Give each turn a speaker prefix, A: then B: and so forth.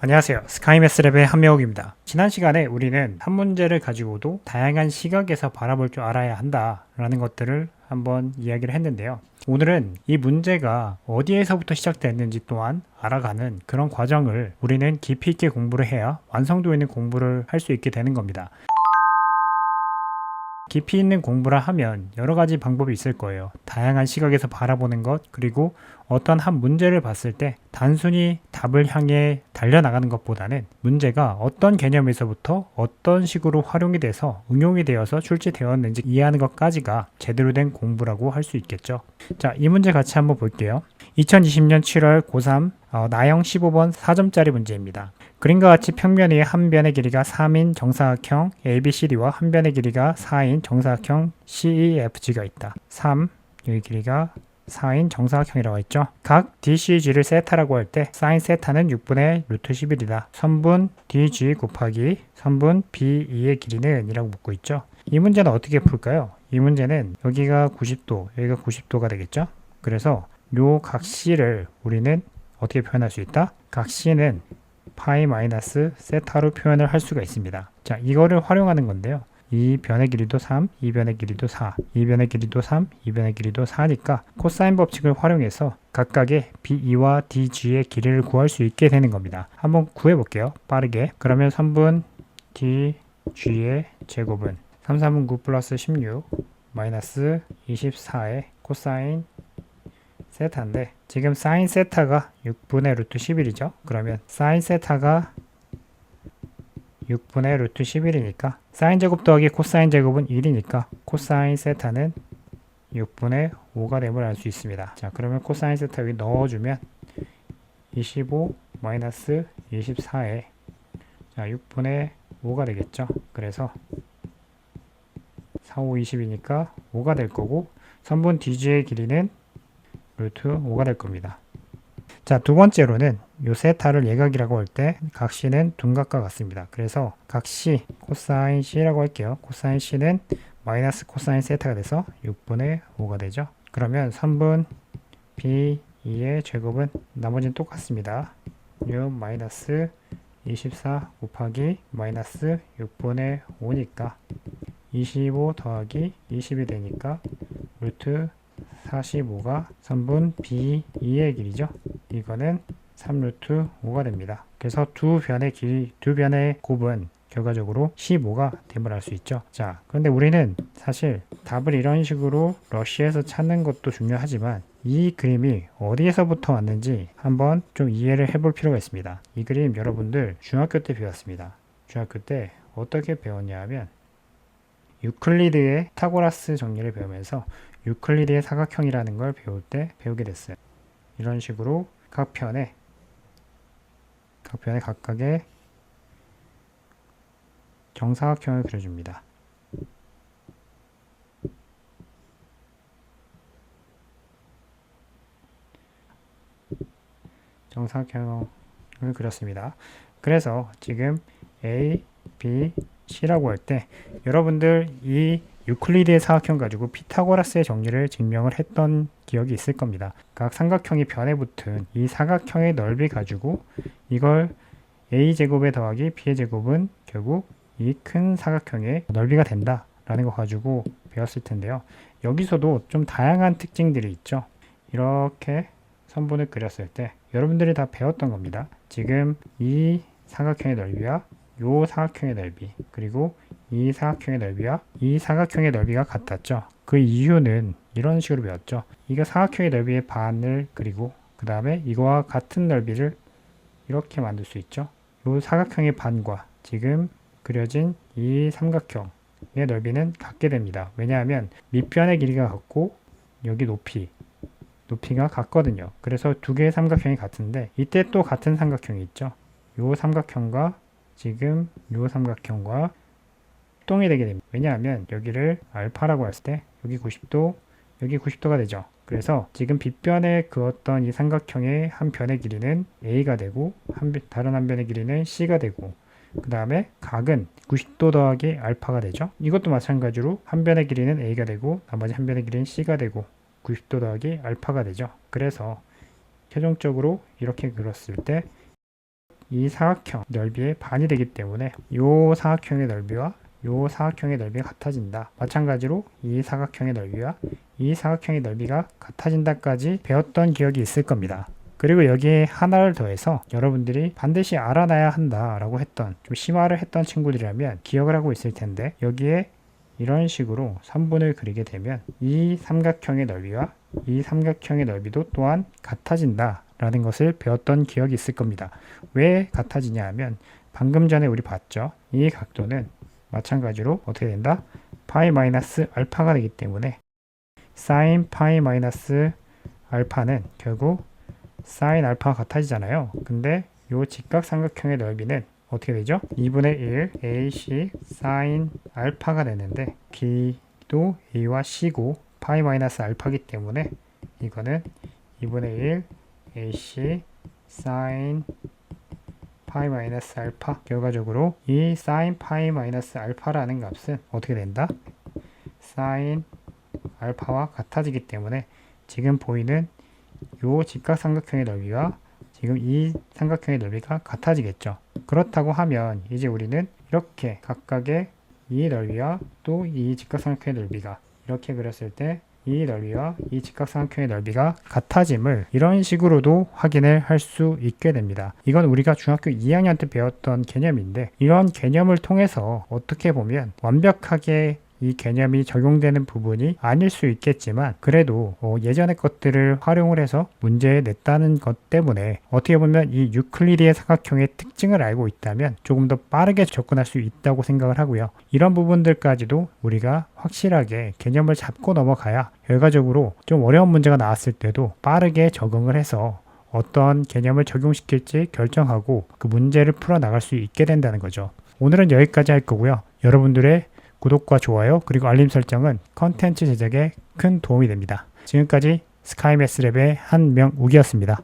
A: 안녕하세요. 스카이매스랩의 한명욱입니다. 지난 시간에 우리는 한 문제를 가지고도 다양한 시각에서 바라볼 줄 알아야 한다라는 것들을 한번 이야기를 했는데요. 오늘은 이 문제가 어디에서부터 시작됐는지 또한 알아가는 그런 과정을 우리는 깊이 있게 공부를 해야 완성도 있는 공부를 할 수 있게 되는 겁니다. 깊이 있는 공부를 하면 여러 가지 방법이 있을 거예요. 다양한 시각에서 바라보는 것, 그리고 어떤 한 문제를 봤을 때 단순히 답을 향해 달려나가는 것보다는 문제가 어떤 개념에서부터 어떤 식으로 활용이 돼서 응용이 되어서 출제되었는지 이해하는 것까지가 제대로 된 공부라고 할 수 있겠죠. 자, 이 문제 같이 한번 볼게요. 2020년 7월 고3 어, 나영 15번 4점짜리 문제입니다. 그림과 같이 평면 위에 한 변의 길이가 3인 정사각형 ABCD와 한 변의 길이가 4인 정사각형 CEFG가 있다. 3, 여기 길이가 4인 정사각형이라고 했죠. 각 DCG를 세타라고 할 때 사인 세타는 6분의 루트 11이다. 선분 DG 곱하기 선분 B2의 길이는 이라고 묻고 있죠. 이 문제는 어떻게 풀까요? 이 문제는 여기가 90도, 여기가 90도가 되겠죠. 그래서 요 각 C를 우리는 어떻게 표현할 수 있다? 각 C는 파이 마이너스 세타로 표현을 할 수가 있습니다. 자, 이거를 활용하는 건데요. 이 변의 길이도 3, 이 변의 길이도 4, 이 변의 길이도 3, 이 변의 길이도 4니까 코사인 법칙을 활용해서 각각의 B2와 DG의 길이를 구할 수 있게 되는 겁니다. 한번 구해 볼게요. 빠르게. 그러면 3분 DG의 제곱은 3, 3분 9 플러스 16 마이너스 24의 코사인 세타인데 지금 사인 세타가 6분의 루트 11이죠. 그러면 사인 세타가 6분의 루트 11이니까 사인 제곱 더하기 코사인 제곱은 1이니까 코사인 세타는 6분의 5가 됨을 알 수 있습니다. 자 그러면 코사인 세타 여기 넣어주면 25 마이너스 24에 자 6분의 5가 되겠죠. 그래서 4, 5, 20이니까 5가 될 거고 선분 DG의 길이는 루트 5가 될 겁니다. 자, 두 번째로는 요 세타를 예각이라고 할 때각 C는 둔각과 같습니다. 그래서 각 C, 코사인 C라고 할게요. 코사인 C는 마이너스 코사인 세타가 돼서 6분의 5가 되죠. 그러면 3분 B2의 제곱은 나머지는 똑같습니다. 6 마이너스 24 곱하기 마이너스 6분의 5니까 25 더하기 20이 되니까 루트 45가 3분 B2의 길이죠. 이거는 3루트 5가 됩니다. 그래서 두 변의 길이, 두 변의 곱은 결과적으로 15가 됨을 알 수 있죠. 자, 그런데 우리는 사실 답을 이런 식으로 러시에서 찾는 것도 중요하지만 이 그림이 어디에서부터 왔는지 한번 좀 이해를 해볼 필요가 있습니다. 이 그림 여러분들 중학교 때 배웠습니다. 중학교 때 어떻게 배웠냐 하면 유클리드의 타고라스 정리를 배우면서 유클리드의 사각형이라는 걸 배울 때 배우게 됐어요. 이런 식으로 각 편에 각 편에 각각의 정사각형을 그려줍니다. 정사각형을 그렸습니다. 그래서 지금 A, B, C라고 할 때 여러분들 이 유클리드의 사각형 가지고 피타고라스의 정리를 증명을 했던 기억이 있을 겁니다. 각 삼각형이 변에 붙은 이 사각형의 넓이 가지고 이걸 a제곱에 더하기 b의 제곱은 결국 이 큰 사각형의 넓이가 된다 라는 거 가지고 배웠을 텐데요. 여기서도 좀 다양한 특징들이 있죠. 이렇게 선분을 그렸을 때 여러분들이 다 배웠던 겁니다. 지금 이 사각형의 넓이와 요 사각형의 넓이 그리고 이 사각형의 넓이와 이 사각형의 넓이가 같았죠. 그 이유는 이런 식으로 배웠죠. 이거 사각형의 넓이의 반을 그리고 그 다음에 이거와 같은 넓이를 이렇게 만들 수 있죠. 이 사각형의 반과 지금 그려진 이 삼각형의 넓이는 같게 됩니다. 왜냐하면 밑변의 길이가 같고 여기 높이 높이가 같거든요. 그래서 두 개의 삼각형이 같은데 이때 또 같은 삼각형이 있죠. 이 삼각형과 지금 이 삼각형과 동이 되게 됩니다. 왜냐하면 여기를 알파라고 했을 때 여기 90도, 여기 90도가 되죠. 그래서 지금 빗변에 그었던 이 삼각형의 한 변의 길이는 a가 되고 한, 다른 한 변의 길이는 c가 되고 그 다음에 각은 90도 더하기 알파가 되죠. 이것도 마찬가지로 한 변의 길이는 a가 되고 나머지 한 변의 길이는 c가 되고 90도 더하기 알파가 되죠. 그래서 최종적으로 이렇게 그렸을 때 이 사각형 넓이의 반이 되기 때문에 이 사각형의 넓이와 이 사각형의 넓이가 같아진다. 마찬가지로 이 사각형의 넓이와 이 사각형의 넓이가 같아진다까지 배웠던 기억이 있을 겁니다. 그리고 여기에 하나를 더해서 여러분들이 반드시 알아놔야 한다라고 했던 좀 심화를 했던 친구들이라면 기억을 하고 있을 텐데 여기에 이런 식으로 3분을 그리게 되면 이 삼각형의 넓이와 이 삼각형의 넓이도 또한 같아진다 라는 것을 배웠던 기억이 있을 겁니다. 왜 같아지냐 하면 방금 전에 우리 봤죠. 이 각도는 마찬가지로 어떻게 된다? 파이 마이너스 알파가 되기 때문에 사인 파이 마이너스 알파는 결국 사인 알파가 같아지잖아요. 근데 요 직각삼각형의 넓이는 어떻게 되죠? 2분의 1 AC 사인 알파가 되는데 B도 A와 C고 파이 마이너스 알파기 때문에 이거는 2분의 1 AC 사인 파이 마이너스 알파 결과적으로 이 사인 파이 마이너스 알파라는 값은 어떻게 된다? 사인 알파와 같아지기 때문에 지금 보이는 요 직각삼각형의 넓이와 지금 이 삼각형의 넓이가 같아지겠죠. 그렇다고 하면 이제 우리는 이렇게 각각의 이 넓이와 또 이 직각삼각형의 넓이가 이렇게 그렸을 때 이 넓이와 이 직각삼각형의 넓이가 같아짐을 이런 식으로도 확인을 할 수 있게 됩니다. 이건 우리가 중학교 2학년 때 배웠던 개념인데 이런 개념을 통해서 어떻게 보면 완벽하게 이 개념이 적용되는 부분이 아닐 수 있겠지만 그래도 어, 예전의 것들을 활용을 해서 문제에 냈다는 것 때문에 어떻게 보면 이 유클리드의 사각형의 특징을 알고 있다면 조금 더 빠르게 접근할 수 있다고 생각을 하고요. 이런 부분들까지도 우리가 확실하게 개념을 잡고 넘어가야 결과적으로 좀 어려운 문제가 나왔을 때도 빠르게 적응을 해서 어떤 개념을 적용시킬지 결정하고 그 문제를 풀어 나갈 수 있게 된다는 거죠. 오늘은 여기까지 할 거고요. 여러분들의 구독과 좋아요 그리고 알림 설정은 컨텐츠 제작에 큰 도움이 됩니다. 지금까지 스카이매스랩의 한명욱이었습니다.